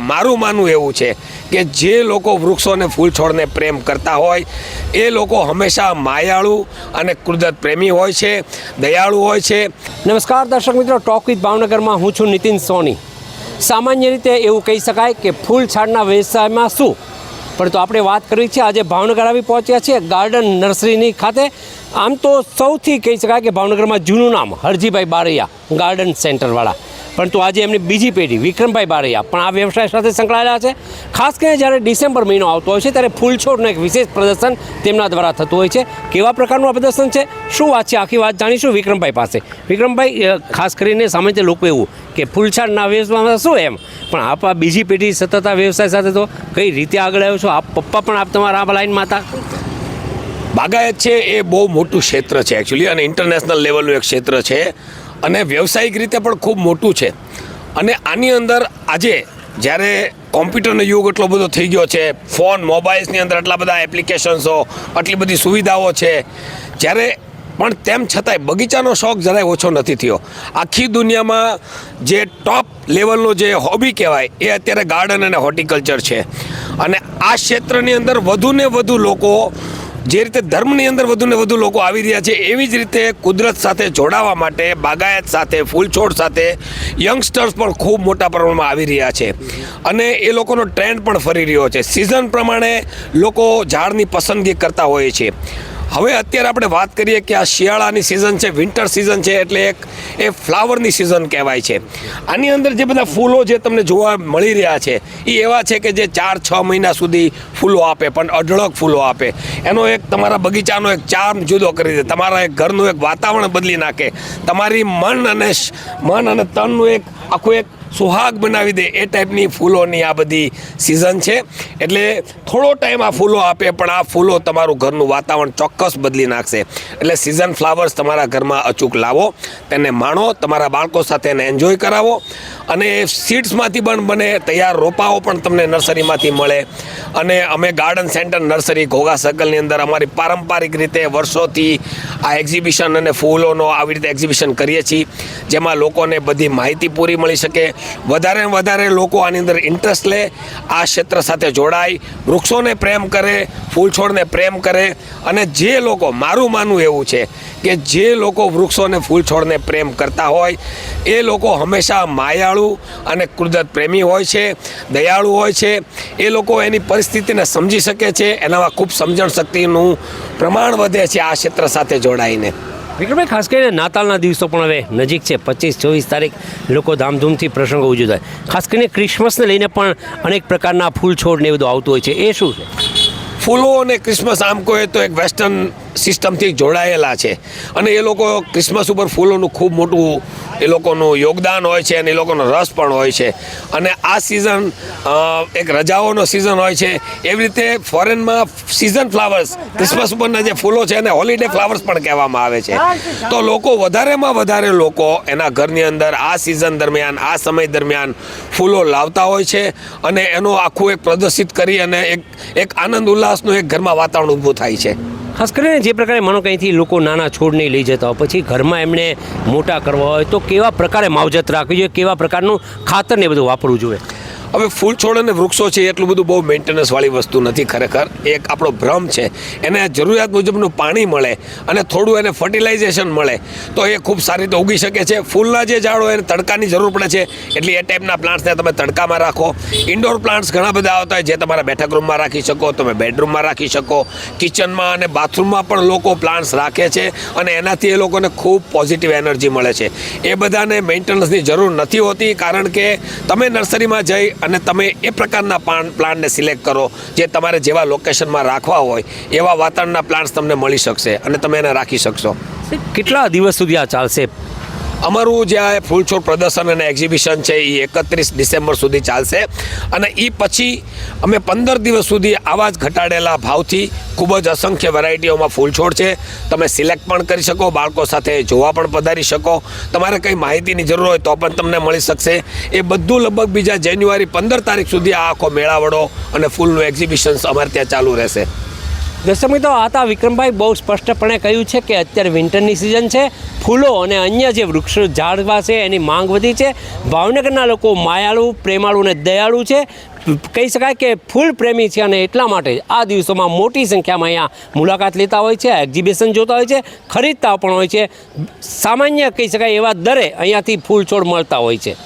મારું માનવું એવું છે કે જે લોકો વૃક્ષોને ફૂલ છોડને પ્રેમ કરતા હોય, એ લોકો હંમેશા માયાળુ અને કુદરત પ્રેમી હોય છે, દયાળુ હોય છે. નમસ્કાર દર્શક મિત્રો, ટોક વિથ ભાવનગરમાં હું છું નીતિન સોની. સામાન્ય રીતે એવું કહી શકાય કે ફૂલ છાડના વ્યવસાયમાં શું? પરંતુ આપણે વાત કરવી છે, આજે ભાવનગર આવી પહોંચ્યા છીએ, ગાર્ડન નર્સરીની ખાતે. આમ તો સૌથી કહી શકાય કે ભાવનગરમાં જૂનું નામ હરજીભાઈ બારૈયા ગાર્ડન સેન્ટરવાળા. પરંતુ આજે એમની બીજી પેઢી વિક્રમભાઈ બારૈયા પણ આ વ્યવસાય સાથે સંકળાયેલા છે. ખાસ કરીને જ્યારે ડિસેમ્બર મહિનો આવતો હોય છે, ત્યારે ફૂલ છોડનું એક વિશેષ પ્રદર્શન તેમના દ્વારા થતું હોય છે. કેવા પ્રકારનું આ પ્રદર્શન છે? શું વાત છે આખી વાત જાણીશું વિક્રમભાઈ પાસે. વિક્રમભાઈ ખાસ કરીને સામાન્ય લોકો એવું કે ફૂલછાડના વ્યવસાયમાં શું એમ? પણ આપ આ બીજી પેઢી સતત આ વ્યવસાય સાથે તો કઈ રીતે આગળ આવ્યો છો? આપ પપ્પા પણ આપ તમારા આ લાઈનમાં હતા બાગાયત છે એ બહુ મોટું ક્ષેત્ર છે એકચ્યુઅલી અને ઇન્ટરનેશનલ લેવલનું એક ક્ષેત્ર છે. અને વ્યવસાયિક રીતે પણ ખૂબ મોટું છે. અને આની અંદર આજે જ્યારે કોમ્પ્યુટરનો યુગ એટલો બધો થઈ ગયો છે, ફોન, મોબાઈલ્સની અંદર આટલા બધા એપ્લિકેશન્સો, આટલી બધી સુવિધાઓ છે, જ્યારે પણ તેમ છતાંય બગીચાનો શોખ જરાય ઓછો નથી થયો. આખી દુનિયામાં જે ટોપ લેવલનો જે હોબી કહેવાય, એ અત્યારે ગાર્ડન અને હોર્ટિકલ્ચર છે. અને આ ક્ષેત્રની અંદર વધુને વધુ લોકો જે રીતે ધર્મની અંદર વધુને વધુ લોકો આવી રહ્યા છે, એવી જ રીતે કુદરત સાથે જોડાવા માટે બાગાયત સાથે, ફૂલછોડ સાથે યંગસ્ટર્સ પણ ખૂબ મોટા પ્રમાણમાં આવી રહ્યા છે. અને એ લોકોનો ટ્રેન્ડ પણ ફરી રહ્યો છે. સિઝન પ્રમાણે લોકો ઝાડની પસંદગી કરતા હોય છે. હવે અત્યારે આપણે વાત કરીએ કે આ શિયાળાની સિઝન છે વિન્ટર સિઝન છે, એટલે એક એ ફ્લાવરની સિઝન કહેવાય છે. આની અંદર જે બધા ફૂલો જે તમને જોવા મળી રહ્યા છે એ એવા છે કે જે ચાર, છ મહિના સુધી ફૂલો આપે, પણ અઢળક ફૂલો આપે. એનો એક તમારા બગીચાનો એક ચાર્મ જુદો કરી દે, તમારા એક ઘરનું એક વાતાવરણ બદલી નાખે. તમારી મન અને મન અને તનનું એક આખું એક સુહાગ બનાવી દે એ ટાઈપની ફૂલોની આ બધી સિઝન છે. એટલે થોડો ટાઈમ આ ફૂલો આપે, પણ આ ફૂલો તમારું ઘરનું વાતાવરણ ચોક્કસ બદલી નાખશે. એટલે સિઝન ફ્લાવર્સ તમારા ઘરમાં અચૂક લાવો, તેને માણો, તમારા બાળકો સાથે એને એન્જોય કરાવો. અને સીડ્સમાંથી પણ બને તૈયાર રોપાઓ પણ તમને નર્સરીમાંથી મળે. અને અમે ગાર્ડન સેન્ટર નર્સરી ઘોઘા સર્કલની અંદર અમારી પારંપરિક રીતે વર્ષોથી આ એક્ઝિબિશન અને ફૂલોનો આવી રીતે એક્ઝિબિશન કરીએ છીએ. જેમાં લોકોને બધી માહિતી પૂરી મળી શકે. વધારે ને વધારે લોકો આની અંદર ઇન્ટરેસ્ટ લે, આ ક્ષેત્ર સાથે જોડાય, વૃક્ષોને પ્રેમ કરે ફૂલ છોડને પ્રેમ કરે અને જે લોકો મારું માનવું એવું છે કે જે લોકો વૃક્ષોને ફૂલ છોડને પ્રેમ કરતા હોય, એ લોકો હંમેશા માયાળુ અને કુદરત પ્રેમી હોય છે, દયાળુ હોય છે. એ લોકો એની પરિસ્થિતિને સમજી શકે છે, એનામાં ખૂબ સમજણ શક્તિનું પ્રમાણ વધે છે આ ક્ષેત્ર સાથે જોડાઈને. વિક્રમભાઈ ખાસ કરીને નાતાલના દિવસો પણ હવે નજીક છે. પચીસ, ચોવીસ તારીખ લોકો ધામધૂમથી પ્રસંગો ઉજવતા ખાસ કરીને ક્રિસમસને લઈને પણ અનેક પ્રકારના ફૂલ છોડ ને બધું આવતું હોય છે. એ શું છે? ફૂલો અને ક્રિસમસ આમ કહે તો એક વેસ્ટર્ન સિસ્ટમથી જોડાયેલા છે. અને એ લોકો ક્રિસમસ ઉપર ફૂલોનું ખૂબ મોટું એ લોકોનું યોગદાન હોય છે અને એ લોકોનો રસ પણ હોય છે. અને આ સિઝન એક રજાઓનો સિઝન હોય છે. એવી રીતે ફોરેનમાં સિઝન ફ્લાવર્સ ક્રિસમસ ઉપરના જે ફૂલો છે એને હોલિડે ફ્લાવર્સ પણ કહેવામાં આવે છે. તો લોકો વધારેમાં વધારે લોકો એના ઘરની અંદર આ સિઝન દરમિયાન, આ સમય દરમિયાન ફૂલો લાવતા હોય છે અને એનું આખું એક પ્રદર્શિત કરી અને એક એક આનંદ ઉલ્લાસનું એક ઘરમાં વાતાવરણ ઊભું થાય છે. ખાસ કરીને જે પ્રકારે માનો કંઈથી લોકો નાના છોડને લઈ જતા હોય, પછી ઘરમાં એમને મોટા કરવા હોય, તો કેવા પ્રકારે માવજત રાખવી જોઈએ, કેવા પ્રકારનું ખાતર ને એ બધું વાપરવું જોઈએ? હવે ફૂલ છોડ અને વૃક્ષો છે એટલું બધું બહુ મેન્ટેનન્સવાળી વસ્તુ નથી ખરેખર. એક આપણો ભ્રમ છે. એને જરૂરિયાત મુજબનું પાણી મળે અને થોડું એને ફર્ટિલાઇઝેશન મળે તો એ ખૂબ સારી રીતે ઉગી શકે છે. ફૂલના જે ઝાડો એને તડકાની જરૂર પડે છે. એટલે એ ટાઈપના પ્લાન્ટ્સને તમે તડકામાં રાખો. ઇન્ડોર પ્લાન્ટ્સ ઘણા બધા આવતા હોય જે તમારા બેઠક રૂમમાં રાખી શકો, તમે બેડરૂમમાં રાખી શકો. કિચનમાં અને બાથરૂમમાં પણ લોકો પ્લાન્ટ્સ રાખે છે અને એનાથી એ લોકોને ખૂબ પોઝિટિવ એનર્જી મળે છે. એ બધાને મેન્ટેનન્સની જરૂર નથી હોતી કારણ કે તમે નર્સરીમાં જઈ અને તમે એ પ્રકારના પાન પ્લાન્ટને સિલેક્ટ કરો જે તમારે જેવા લોકેશનમાં રાખવા હોય, એવા વાતાવરણના પ્લાન્ટ્સ તમને મળી શકશે અને તમે એને રાખી શકશો. કેટલા દિવસ સુધી આ ચાલશે? અમારું જે આ ફૂલ છોડ પ્રદર્શન અને એક્ઝિબિશન છે એ એકત્રીસ ડિસેમ્બર સુધી ચાલશે. અને એ પછી અમે પંદર દિવસ સુધી આવા જ ઘટાડેલા ભાવથી ખૂબ જ અસંખ્ય વેરાયટીઓમાં ફૂલ છોડ છે. તમે સિલેક્ટ પણ કરી શકો, બાળકો સાથે જોવા પણ પધારી શકો. તમારે કંઈ માહિતીની જરૂર હોય તો પણ તમને મળી શકશે. એ બધું લગભગ બીજા જાન્યુઆરી પંદર તારીખ સુધી આ આખો મેળાવડો અને ફૂલનું એક્ઝિબિશન્સ અમારે ત્યાં ચાલુ રહેશે. દર્શક મિત્રો, આ હતા વિક્રમભાઈ બહુ સ્પષ્ટપણે કહ્યું છે કે અત્યારે વિન્ટરની સિઝન છે. ફૂલો અને અન્ય જે વૃક્ષો ઝાડવા છે, એની માંગ વધી છે. ભાવનગરના લોકો માયાળુ, પ્રેમાળુ અને દયાળુ છે. કહી શકાય કે ફૂલ પ્રેમી છે અને એટલા માટે આ દિવસોમાં મોટી સંખ્યામાં અહીંયા મુલાકાત લેતા હોય છે એક્ઝિબિશન જોતા હોય છે, ખરીદતા પણ હોય છે. સામાન્ય કહી શકાય એવા દરે અહીંયાથી ફૂલ છોડ મળતા હોય છે.